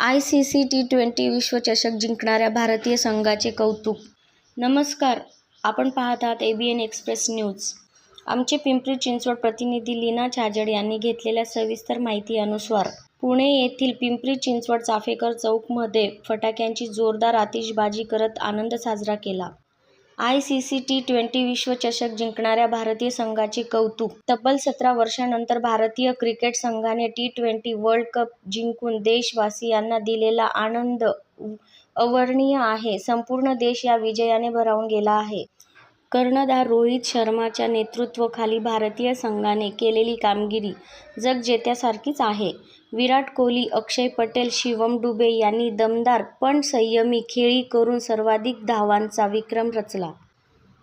I C C T twenty विश्वचषक जिंकणाऱ्या भारतीय संघाचे कौतुक. नमस्कार आपण पाहत आहात A B N express news आमचे पिंपरी चिंचवड प्रतिनिधी लीना छाजड यांनी घेतलेल्या सविस्तर माहिती अनुसार पुणे येथील पिंपरी चिंचवड चाफेकर चौकमध्ये फटाक्यांची जोरदार आतिषबाजी करत आनंद साजरा केला. I C C T twenty विश्वचषक जिंकणाऱ्या भारतीय संघाचे कौतुक. तब्बल सतरा वर्षानंतर भारतीय क्रिकेट संघाने टी ट्वेंटी वर्ल्ड कप जिंकून देशवासियांना दिलेला आनंद अवर्णनीय आहे. संपूर्ण देश या विजयाने भरावून गेला आहे. कर्णधार रोहित शर्माच्या नेतृत्वाखाली भारतीय संघाने केलेली कामगिरी जगजेत्यासारखीच आहे. विराट कोहली अक्षय पटेल शिवम दुबे यांनी दमदार पण संयमी खेळी करून सर्वाधिक धावांचा विक्रम रचला.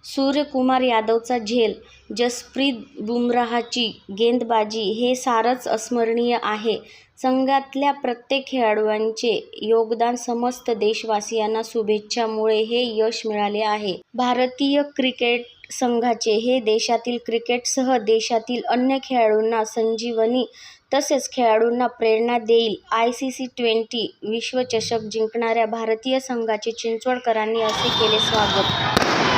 सूर्यकुमार यादवचा झेल जसप्रीत बुमराहची गेंदबाजी हे सारंच अस्मरणीय आहे. संघातल्या प्रत्येक खेळाडूचे योगदान समस्त देशवासियांना शुभेच्छांमुळे हे यश मिळाले आहे. भारतीय क्रिकेट संघाचे हे देशातील क्रिकेटसह देशातील अन्य खेळाडूंना संजीवनी तसेच खेळाडूंना प्रेरणा देईल. आय सी सी ट्वेंटी विश्वचषक जिंकणाऱ्या भारतीय संघाचे चिंचवडकरांनी असे केले स्वागत.